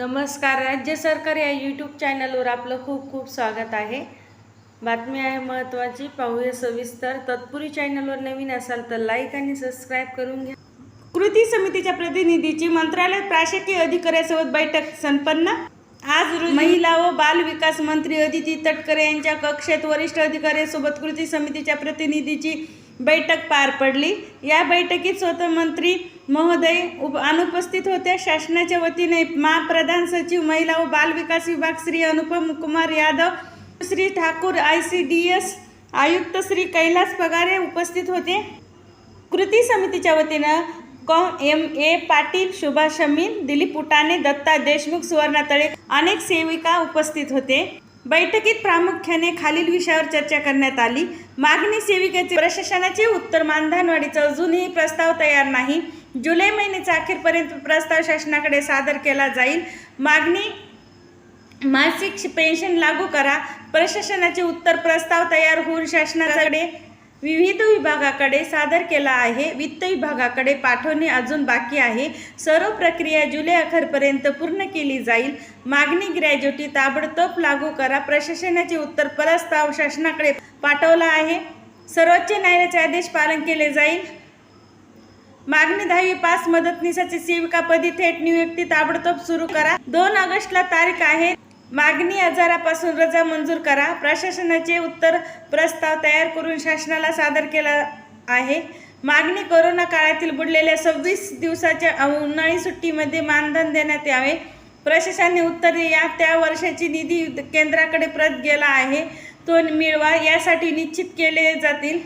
नमस्कार. राज्य सरकार या यूट्यूब चॅनलवर आपलं खूप खूप स्वागत आहे. बातमी आहे महत्त्वाची पाहूया सविस्तर. तत्पुरी चॅनलवर नवीन असाल तर लाईक आणि सबस्क्राईब करून घ्या. कृती समितीच्या प्रतिनिधीची मंत्रालयात प्राशकीय अधिकाऱ्यासोबत बैठक संपन्न. आज रोजी महिला व बाल विकास मंत्री अदिती तटकरे यांच्या कक्षेत वरिष्ठ अधिकाऱ्यांसोबत कृती समितीच्या प्रतिनिधीची बैठक पार पडली. या बैठकीत स्वतः मंत्री महोदय उप अनुपस्थित होत्या. शासनाच्या वतीने महाप्रधान सचिव महिला व बाल विकास विभाग Shri Anupam Kumar Yadav Shri Thakur I C D S आयुक्त श्री कैलास पगारे उपस्थित होते. कृती समितीच्या वतीनं com M A Patil Shubha Shamin Dilip Utane Datta Deshmukh Suvarna Tale अनेक सेविका उपस्थित होते. बैठकीत प्रामुख्याने खालील विषयावर चर्चा करण्यात आली. मागणी सेविकेचे प्रशासनाचे उत्तर मानधनवाढीचा अजूनही प्रस्ताव तयार नाही. जुलै महिन्याच्या अखेरपर्यंत प्रस्ताव शासनाकडे सादर केला जाईल. मागणी मासिक पेन्शन लागू करा. प्रशासनाचे उत्तर प्रस्ताव तयार होऊन शासनाकडे विविध विभागाकडे सादर केला आहे. वित्त विभागाकडे पाठवणे अजून बाकी आहे. सर्व प्रक्रिया जुलै अखेरपर्यंत पूर्ण केली जाईल. मागणी ग्रॅज्युटी ताबडतोब लागू करा. प्रशासनाचे उत्तर प्रस्ताव शासनाकडे पाठवला आहे. सर्वोच्च न्यायालयाचे आदेश पालन केले जाईल. मागणी दहावी पास मदतनीसाची सेविकापदी थेट नियुक्ती ताबडतोब सुरू करा. दोन ऑगस्टला तारीख आहे. मागणी आजारापासून रजा मंजूर करा. प्रशासनाचे उत्तर प्रस्ताव तयार करून शासनाला सादर केला आहे. मागणी कोरोना काळातील बुडलेल्या सव्वीस दिवसाच्या उन्हाळी सुट्टीमध्ये मानधन देण्यात यावे. प्रशासनाने उत्तर या त्या वर्षाची निधी केंद्राकडे प्रत गेला आहे. तो मिळवा यासाठी निश्चित केले जातील.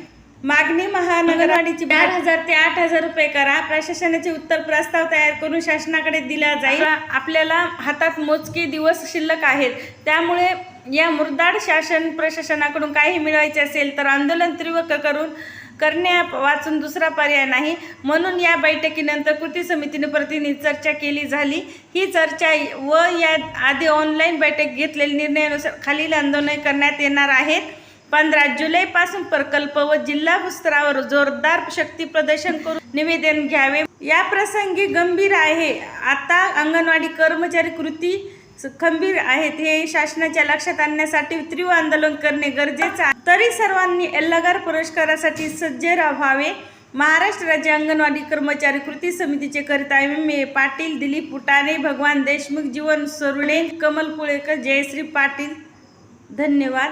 मागणी महानगरवाडीची आठ हजार ते आठ हजार रुपये करा. प्रशासनाचे उत्तर प्रस्ताव तयार करून शासनाकडे दिला जाईल. आपल्याला हातात मोजके दिवस शिल्लक आहेत. त्यामुळे या मुरदाड शासन प्रशासनाकडून काही मिळवायचे असेल तर आंदोलन तीव्र करून करण्या वाचून दुसरा पर्याय नाही. म्हणून या बैठकीनंतर कृती समितीने प्रतिनिधी चर्चा केली झाली. ही चर्चा व या आधी ऑनलाईन बैठक घेतलेल्या निर्णयानुसार खालील आंदोलन करण्यात येणार आहेत. पंधरा जुलैपासून प्रकल्प व जिल्हा स्तरावर जोरदार शक्ती प्रदर्शन करून निवेदन घ्यावे. या प्रसंगी गंभीर आहे. आता अंगणवाडी कर्मचारी कृती खंबीर आहेत हे शासनाच्या लक्षात आणण्यासाठी तीव्र आंदोलन करणे गरजेचं आहे. तरी सर्वांनी एल्लागार पुरस्कारासाठी सज्ज राहावे. महाराष्ट्र राज्य अंगणवाडी कर्मचारी कृती समितीचे करिता एम. ए. पाटील दिलीप पुटाणे भगवान देशमुख जीवन सरुळे कमल पुळेकर जयश्री पाटील. धन्यवाद.